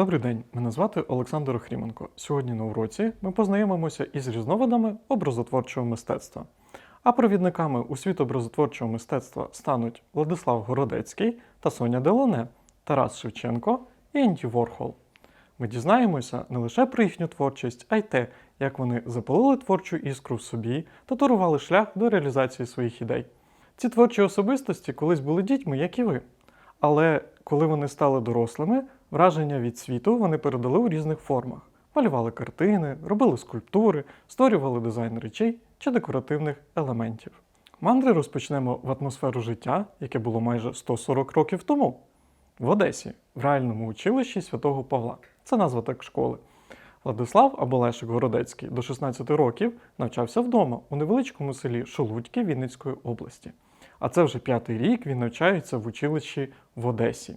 Добрий день, мене звати Олександр Охріменко. Сьогодні на уроці ми познайомимося із різновидами образотворчого мистецтва. А провідниками у світ образотворчого мистецтва стануть Владислав Городецький та Соня Делоне, Тарас Шевченко і Енді Ворхол. Ми дізнаємося не лише про їхню творчість, а й те, як вони запалили творчу іскру в собі та торували шлях до реалізації своїх ідей. Ці творчі особистості колись були дітьми, як і ви. Але коли вони стали дорослими, враження від світу вони передали у різних формах: малювали картини, робили скульптури, створювали дизайн речей чи декоративних елементів. Мандри розпочнемо в атмосферу життя, яке було майже 140 років тому, в Одесі, в реальному училищі святого Павла. Це назва так школи. Владислав або Лешик Городецький до 16 років навчався вдома у невеличкому селі Шолудьки Вінницької області. А це вже п'ятий рік він навчається в училищі в Одесі.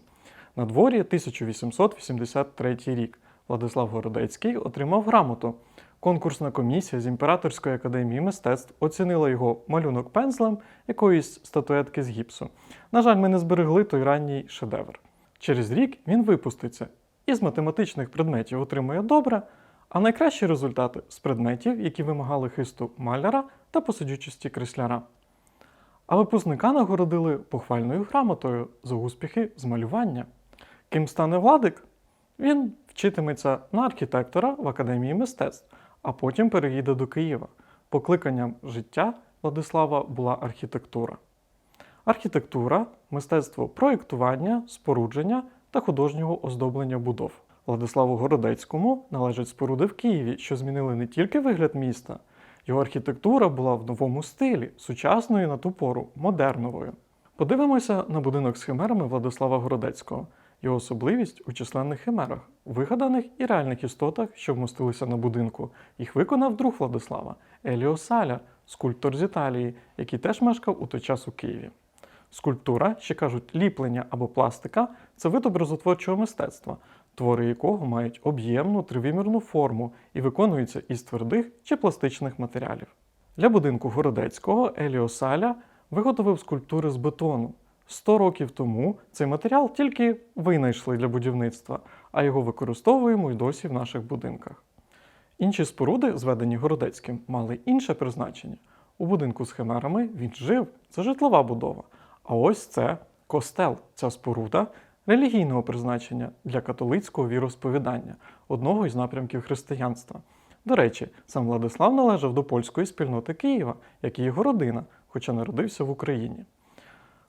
На дворі 1883 рік Владислав Городецький отримав грамоту. Конкурсна комісія з Імператорської академії мистецтв оцінила його малюнок пензлем якоїсь статуетки з гіпсу. На жаль, ми не зберегли той ранній шедевр. Через рік він випуститься і з математичних предметів отримує добре, а найкращі результати з предметів, які вимагали хисту маляра та посидючості кресляра. А випускника нагородили похвальною грамотою за успіхи з малювання. Ким стане Владик? Він вчитиметься на архітектора в Академії мистецтв, а потім переїде до Києва. Покликанням життя Владислава була архітектура. Архітектура мистецтво проєктування, спорудження та художнього оздоблення будов. Владиславу Городецькому належать споруди в Києві, що змінили не тільки вигляд міста, його архітектура була в новому стилі, сучасною на ту пору, модерновою. Подивимося на будинок з химерами Владислава Городецького, його особливість у численних химерах, вигаданих і реальних істотах, що вмостилися на будинку. Їх виконав друг Владислава Еліо Саля, скульптор з Італії, який теж мешкав у той час у Києві. Скульптура, ще кажуть, ліплення або пластика це вид образотворчого мистецтва, твори якого мають об'ємну тривимірну форму і виконуються із твердих чи пластичних матеріалів. Для будинку Городецького Еліо Саля виготовив скульптури з бетону. 100 років тому цей матеріал тільки винайшли для будівництва, а його використовуємо й досі в наших будинках. Інші споруди, зведені Городецьким, мали інше призначення. У будинку з химерами він жив, це житлова будова. А ось це костел, ця споруда релігійного призначення для католицького віросповідання, одного із напрямків християнства. До речі, сам Владислав належав до польської спільноти Києва, як і його родина, хоча народився в Україні.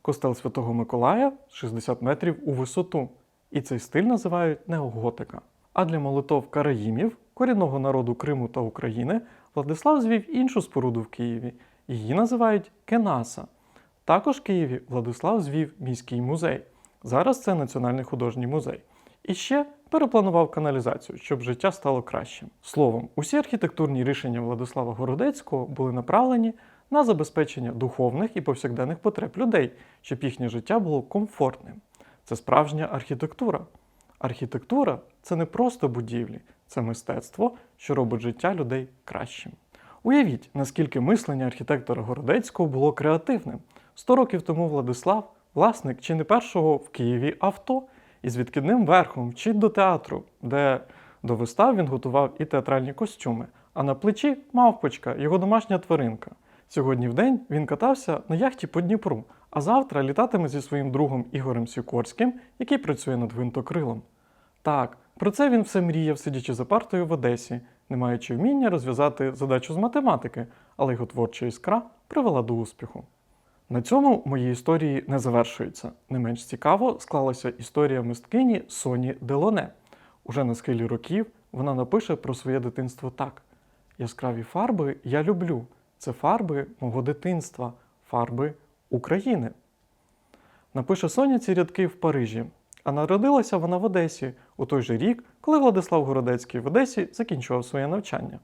Костел Святого Миколая 60 метрів у висоту, і цей стиль називають неоготика. А для молитов караїмів, корінного народу Криму та України, Владислав звів іншу споруду в Києві. Її називають Кенаса. Також в Києві Владислав звів міський музей. Зараз це Національний художній музей. І ще перепланував каналізацію, щоб життя стало кращим. Словом, усі архітектурні рішення Владислава Городецького були направлені на забезпечення духовних і повсякденних потреб людей, щоб їхнє життя було комфортним. Це справжня архітектура. Архітектура це не просто будівлі, це мистецтво, що робить життя людей кращим. Уявіть, наскільки мислення архітектора Городецького було креативним. Сто років тому Владислав, власник чи не першого в Києві авто, із відкидним верхом вчить до театру, де до вистав він готував і театральні костюми, а на плечі мавпочка, його домашня тваринка. Сьогодні в день він катався на яхті по Дніпру, а завтра літатиме зі своїм другом Ігорем Сікорським, який працює над гвинтокрилом. Так, про це він все мріяв, сидячи за партою в Одесі, не маючи вміння розв'язати задачу з математики, але його творча іскра привела до успіху. На цьому мої історії не завершуються. Не менш цікаво склалася історія мисткині Соні Делоне. Уже на схилі років вона напише про своє дитинство так: яскраві фарби я люблю. Це фарби мого дитинства, фарби України. Напише Соня ці рядки в Парижі, а народилася вона в Одесі у той же рік, коли Владислав Городецький в Одесі закінчував своє навчання.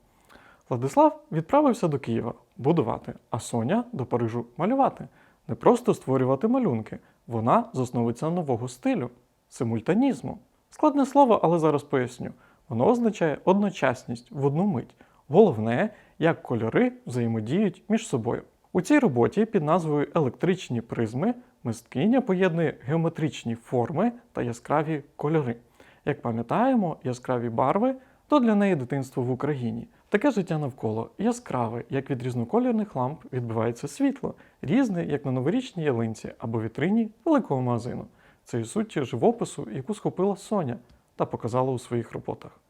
Владислав відправився до Києва будувати, а Соня до Парижу малювати. Не просто створювати малюнки, вона засновиця нового стилю симультанізму. Складне слово, але зараз поясню. Воно означає одночасність в одну мить. Головне, як кольори взаємодіють між собою. У цій роботі під назвою Електричні призми мисткиня поєднує геометричні форми та яскраві кольори. Як пам'ятаємо, яскраві барви то для неї дитинство в Україні. Таке життя навколо яскраве, як від різнокольорних ламп відбивається світло, різне, як на новорічній ялинці або вітрині великого магазину. Це і суть живопису, яку схопила Соня та показала у своїх роботах.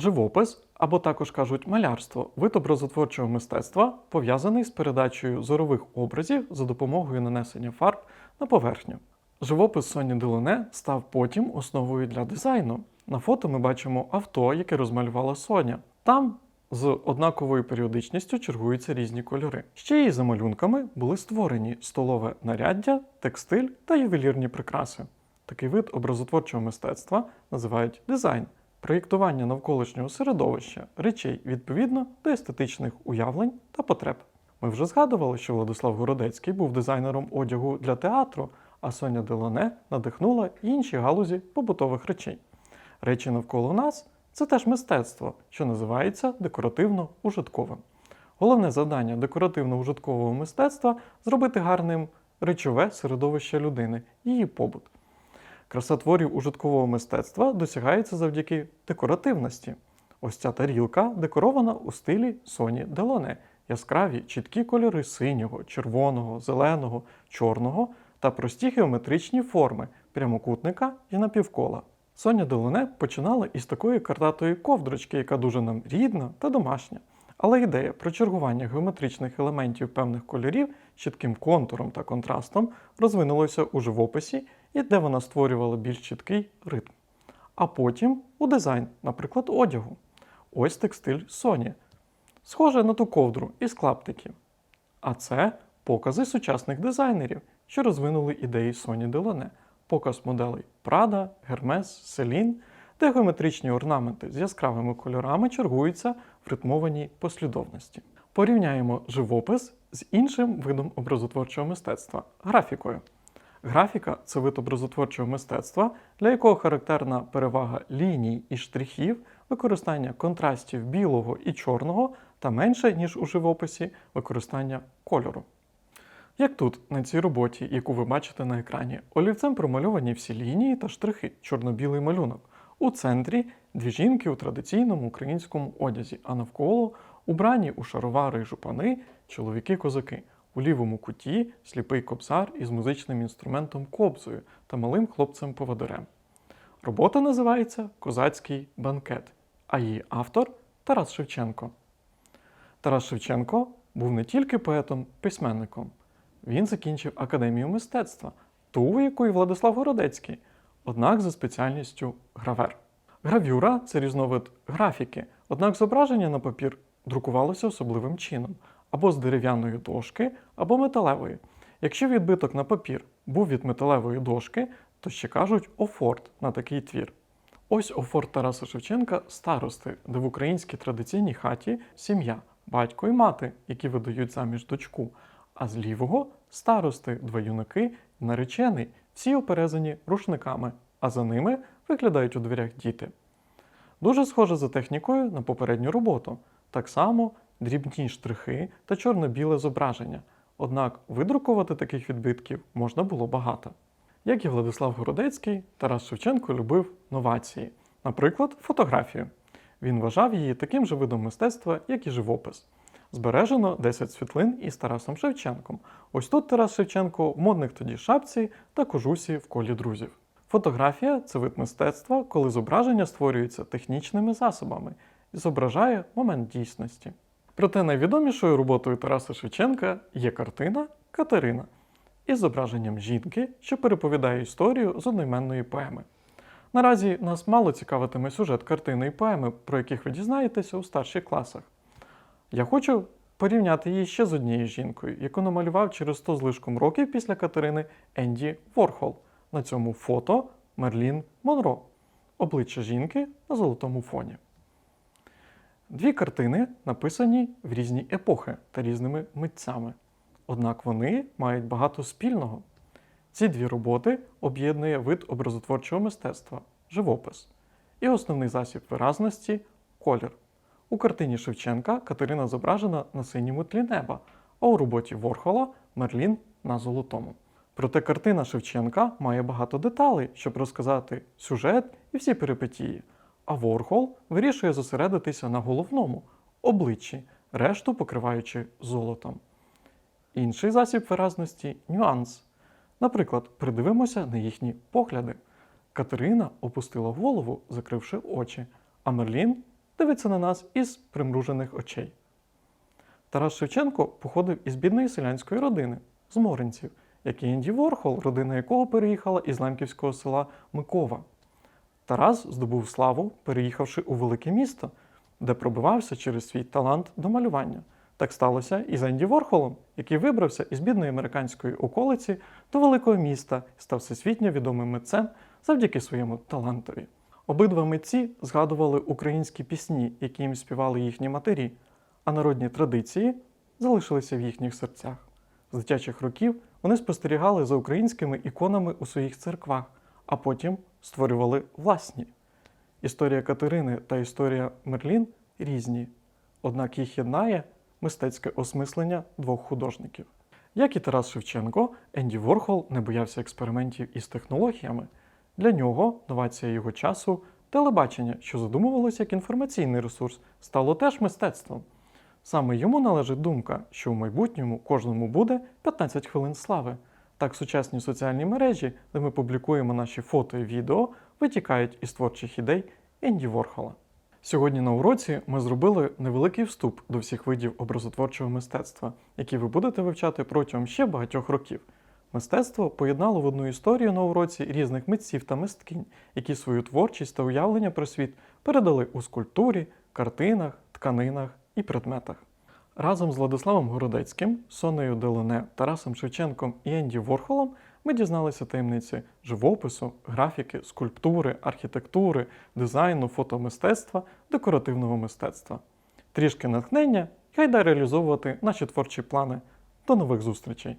Живопис, або також кажуть малярство, вид образотворчого мистецтва, пов'язаний з передачею зорових образів за допомогою нанесення фарб на поверхню. Живопис Соні Делоне став потім основою для дизайну. На фото ми бачимо авто, яке розмалювала Соня. Там з однаковою періодичністю чергуються різні кольори. Ще її за малюнками були створені столове наряддя, текстиль та ювелірні прикраси. Такий вид образотворчого мистецтва називають дизайн проєктування навколишнього середовища речей відповідно до естетичних уявлень та потреб. Ми вже згадували, що Владислав Городецький був дизайнером одягу для театру, а Соня Делане надихнула інші галузі побутових речей. Речі навколо нас це теж мистецтво, що називається декоративно-ужитковим. Головне завдання декоративно-ужиткового мистецтва зробити гарним речове середовище людини, її побут. Краса творів ужиткового мистецтва досягається завдяки декоративності. Ось ця тарілка декорована у стилі Соні Делоне. Яскраві чіткі кольори синього, червоного, зеленого, чорного та прості геометричні форми прямокутника і напівкола. Соня Делоне починала із такої картатої ковдрочки, яка дуже нам рідна та домашня. Але ідея про чергування геометричних елементів певних кольорів чітким контуром та контрастом розвинулася у живописі і де вона створювала більш чіткий ритм. А потім у дизайн, наприклад, одягу. Ось текстиль Соні. Схоже на ту ковдру із клаптиків. А це покази сучасних дизайнерів, що розвинули ідеї Соні Делоне. Показ моделей Prada, Hermes, Celine, де геометричні орнаменти з яскравими кольорами чергуються в ритмованій послідовності. Порівняємо живопис з іншим видом образотворчого мистецтва графікою. Графіка це вид образотворчого мистецтва, для якого характерна перевага ліній і штрихів, використання контрастів білого і чорного та менше, ніж у живописі, використання кольору. Як тут, на цій роботі, яку ви бачите на екрані, олівцем промальовані всі лінії та штрихи, чорно-білий малюнок. У центрі дві жінки у традиційному українському одязі, а навколо убрані у шаровари й жупани чоловіки-козаки. У лівому куті сліпий кобзар із музичним інструментом кобзою та малим хлопцем-поводирем. Робота називається Козацький банкет, а її автор Тарас Шевченко. Тарас Шевченко був не тільки поетом-письменником, він закінчив Академію мистецтва, ту, у якої Владислав Городецький, однак за спеціальністю гравер. Гравюра це різновид графіки, однак зображення на папір друкувалося особливим чином або з дерев'яної дошки, або металевої. Якщо відбиток на папір був від металевої дошки, то ще кажуть офорт на такий твір. Ось офорт Тараса Шевченка старости, де в українській традиційній хаті сім'я, батько і мати, які видають заміж дочку, а з лівого старости, два юнаки, наречений, всі оперезані рушниками, а за ними виглядають у дверях діти. Дуже схоже за технікою на попередню роботу. Так само дрібні штрихи та чорно-біле зображення. Однак видрукувати таких відбитків можна було багато. Як і Владислав Городецький, Тарас Шевченко любив новації, наприклад, фотографію. Він вважав її таким же видом мистецтва, як і живопис. Збережено 10 світлин із Тарасом Шевченком. Ось тут Тарас Шевченко в модних тоді шапці та кожусі в колі друзів. Фотографія це вид мистецтва, коли зображення створюється технічними засобами і зображає момент дійсності. Проте найвідомішою роботою Тараса Шевченка є картина Катерина із зображенням жінки, що переповідає історію з одноіменної поеми. Наразі нас мало цікавитиме сюжет картини і поеми, про яких ви дізнаєтеся у старших класах. Я хочу порівняти її ще з однією жінкою, яку намалював через 100 з лишком років після Катерини Енді Ворхол. На цьому фото Мерлін Монро. Обличчя жінки на золотому фоні. Дві картини написані в різні епохи та різними митцями. Однак вони мають багато спільного. Ці дві роботи об'єднує вид образотворчого мистецтва живопис і основний засіб виразності колір. У картині Шевченка Катерина зображена на синьому тлі неба, а у роботі Ворхола Мерлін на золотому. Проте картина Шевченка має багато деталей, щоб розказати сюжет і всі перипетії. А Ворхол вирішує зосередитися на головному обличчі, решту покриваючи золотом. Інший засіб виразності нюанс. Наприклад, придивимося на їхні погляди. Катерина опустила голову, закривши очі, а Мерлін дивиться на нас із примружених очей. Тарас Шевченко походив із бідної селянської родини, з Моринців, як і Енді Ворхол, родина якого переїхала із лемківського села Микова. Тарас здобув славу, переїхавши у велике місто, де пробивався через свій талант до малювання. Так сталося і з Енді Ворхолом, який вибрався із бідної американської околиці до великого міста і став всесвітньо відомим митцем завдяки своєму талантові. Обидва митці згадували українські пісні, які їм співали їхні матері, а народні традиції залишилися в їхніх серцях. З дитячих років вони спостерігали за українськими іконами у своїх церквах, а потім створювали власні. Історія Катерини та історія Мерлін різні, однак їх єднає мистецьке осмислення двох художників. Як і Тарас Шевченко, Енді Ворхол не боявся експериментів із технологіями. Для нього новація його часу телебачення, що задумувалося як інформаційний ресурс, стало теж мистецтвом. Саме йому належить думка, що в майбутньому кожному буде 15 хвилин слави. Так сучасні соціальні мережі, де ми публікуємо наші фото і відео, витікають із творчих ідей Енді Ворхола. Сьогодні на уроці ми зробили невеликий вступ до всіх видів образотворчого мистецтва, які ви будете вивчати протягом ще багатьох років. Мистецтво поєднало в одну історію на уроці різних митців та мисткинь, які свою творчість та уявлення про світ передали у скульптурі, картинах, тканинах і предметах. Разом з Владиславом Городецьким, Сонею Делоне, Тарасом Шевченком і Енді Ворхолом ми дізналися таємниці живопису, графіки, скульптури, архітектури, дизайну, фотомистецтва, декоративного мистецтва. Трішки натхнення гайда реалізовувати наші творчі плани. До нових зустрічей!